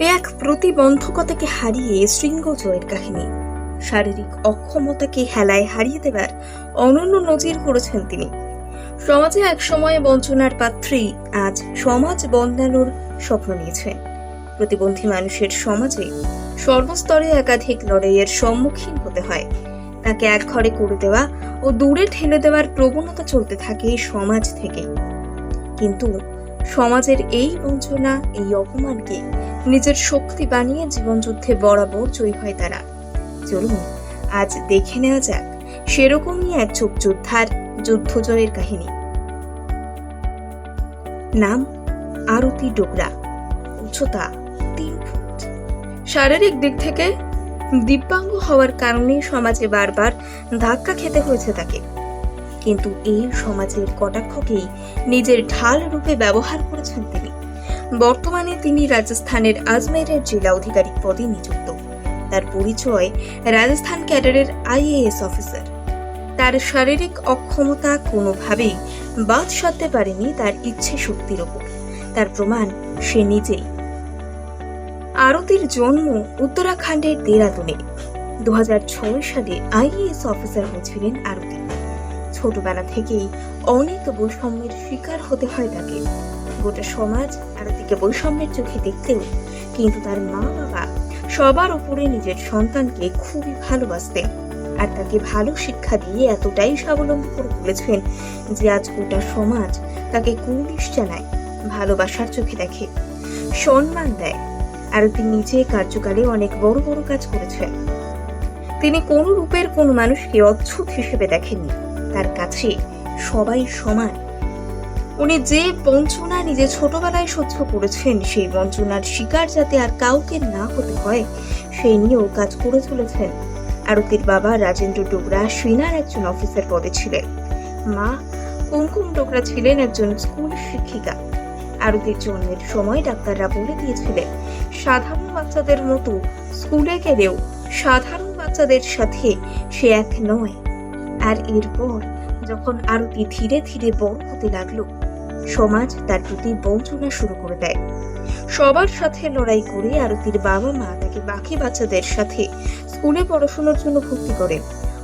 এক প্রতিবন্ধকতাকে হারিয়ে শৃঙ্গ জয়ের কাহিনী। শারীরিক অক্ষমতাকে হেলায় হারিয়ে দেবার অনন্য নজির করেছেন তিনি। সমাজে এক সময়ে বঞ্চনার পাত্রী আজ সমাজ বদলানোর স্বপ্ন নিয়েছেন প্রতিবন্ধী মানুষের সমাজে সর্বস্তরে একাধিক লড়াইয়ের সম্মুখীন হতে হয়। তাকে এক ঘরে করে দেওয়া ও দূরে ঠেলে দেওয়ার প্রবণতা চলতে থাকে সমাজ থেকে। কিন্তু সমাজের এই বঞ্চনা এই অপমানকে নিজের শক্তি বানিয়ে জীবনযুদ্ধে বরাবর জয়ী হয় তারা। চলুন, আজ দেখে নেওয়া যাক সেরকমই এক চোখ যোদ্ধার যুদ্ধ জয়ের কাহিনী। নাম, আরতি ডোগরা। উচ্চতা, তিন ফুট। শারীরিক দিক থেকে দিব্যাঙ্গ হওয়ার কারণে সমাজে বারবার ধাক্কা খেতে হয়েছে তাকে। কিন্তু এই সমাজের কটাক্ষকেই নিজের ঢাল রূপে ব্যবহার করেছেন তিনি। বর্তমানে তিনি রাজস্থানের আজমেরের জেলা আধিকারিক পদে নিযুক্ত। তার পরিচয় রাজস্থান ক্যাডারের আইএএস অফিসার। তার শারীরিক অক্ষমতা কোনোভাবেই বাদ সাধতে পারেনি তার ইচ্ছে শক্তির ওপর। তার প্রমাণ সে নিজেই। আরতির জন্ম উত্তরাখণ্ডের দেরাদুনে। দু হাজার ছয় সালে আইএএস অফিসার হয়েছিলেন আরতি। ছোটবেলা থেকেই অনেক বৈষম্যের শিকার হতে হয় তাকে। গোটা সমাজ আরতিকে বৈষম্যের চোখে দেখতেও কিন্তু তার মা বাবা সবার উপরে নিজের সন্তানকে খুবই ভালোবাসতেন আর তাকে ভালো শিক্ষা দিয়ে এতটাই স্বাবলম্বী করে তুলেছেন যে আজ গোটা সমাজ তাকে কুর্নিশ জানায়, ভালোবাসার চোখে দেখে, সম্মান দেয় আরতি নিজে কার্যকালে অনেক বড় বড় কাজ করেছেন। তিনি কোনো রূপের কোনো মানুষকে অচ্ছুত হিসেবে দেখেননি। তার কাছে সবাই সমান। উনি যে বঞ্চনা নিজে ছোটবেলায় সহ্য করেছেন, সেই বঞ্চনার শিকার যাতে আর কাউকে না হতে হয়, সেই নিয়েও কাজ করে চলেছেন। আরতির বাবা রাজেন্দ্র ডোগরা সেনার একজন অফিসার পদে ছিলেন। মা কুমকুম ডোগরা ছিলেন একজন স্কুল শিক্ষিকা। আরতির জন্মের সময় ডাক্তাররা বলে দিয়েছিলেন, সাধারণ বাচ্চাদের মতো স্কুলে গেলেও সাধারণ বাচ্চাদের সাথে সে এক নয়। আর এরপর যখন আরতি ধীরে ধীরে বড় হতে লাগল, সমাজ তার প্রতি বঞ্চনা শুরু করে দেয়। সবার সাথে লড়াই করে আরতির বাবা মা তাকে বাকি বাচ্চাদের সাথে স্কুলে পড়াশোনার জন্য ভর্তি করেন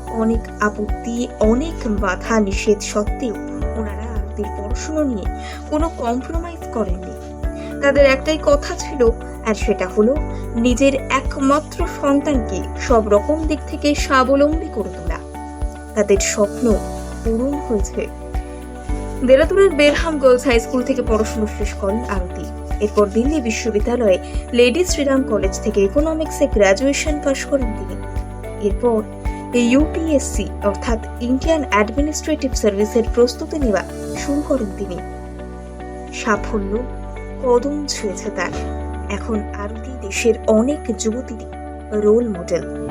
অনেক আপত্তি, অনেক বাধা নিষেধ সত্ত্বেও ওনারা আরতির পড়াশুনো নিয়ে কোনো কম্প্রোমাইজ করেননি। তাদের একটাই কথা ছিল, আর সেটা হলো, নিজের একমাত্র সন্তানকে সব রকম দিক থেকে স্বাবলম্বী করে তোলা। তাদের স্বপ্ন পূরণ হয়েছে। দেরাদুনের বেরহাম গার্লস হাই স্কুল থেকে পড়াশোনা শেষ করেন আরতি। এরপর দিল্লি বিশ্ববিদ্যালয়ে লেডি শ্রীরাম কলেজ থেকে ইকোনমিক্সে গ্র্যাজুয়েশন পাশ করেন তিনি। এরপর ইউপিএসসি অর্থাৎ ইন্ডিয়ান অ্যাডমিনিস্ট্রেটিভ সার্ভিসের প্রস্তুতি নেওয়া শুরু করেন তিনি। সাফল্য কদম ছুঁয়েছে তার। এখন আরতি দেশের অনেক যুবতীরই রোল মডেল।